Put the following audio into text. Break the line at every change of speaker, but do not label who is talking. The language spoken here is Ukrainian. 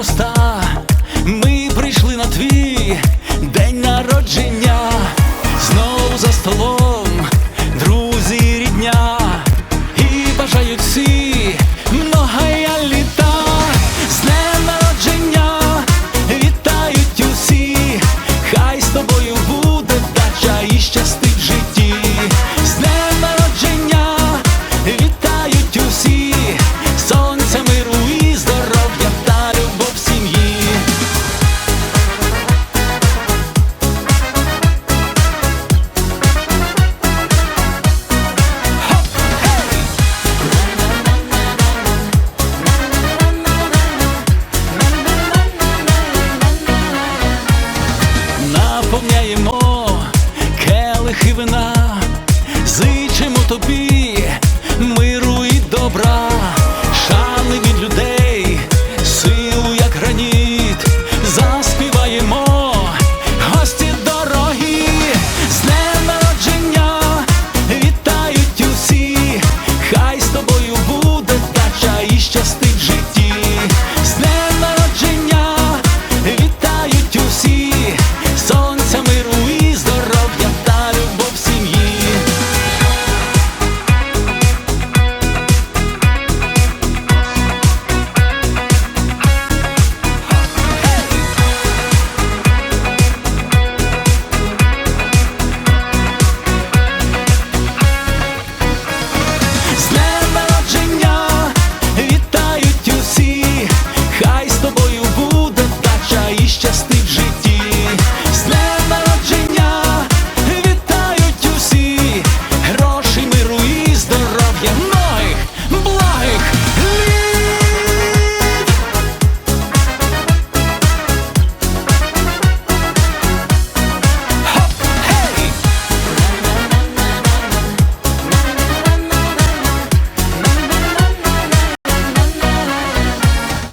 está наповняємо і вина, зичимо тобі.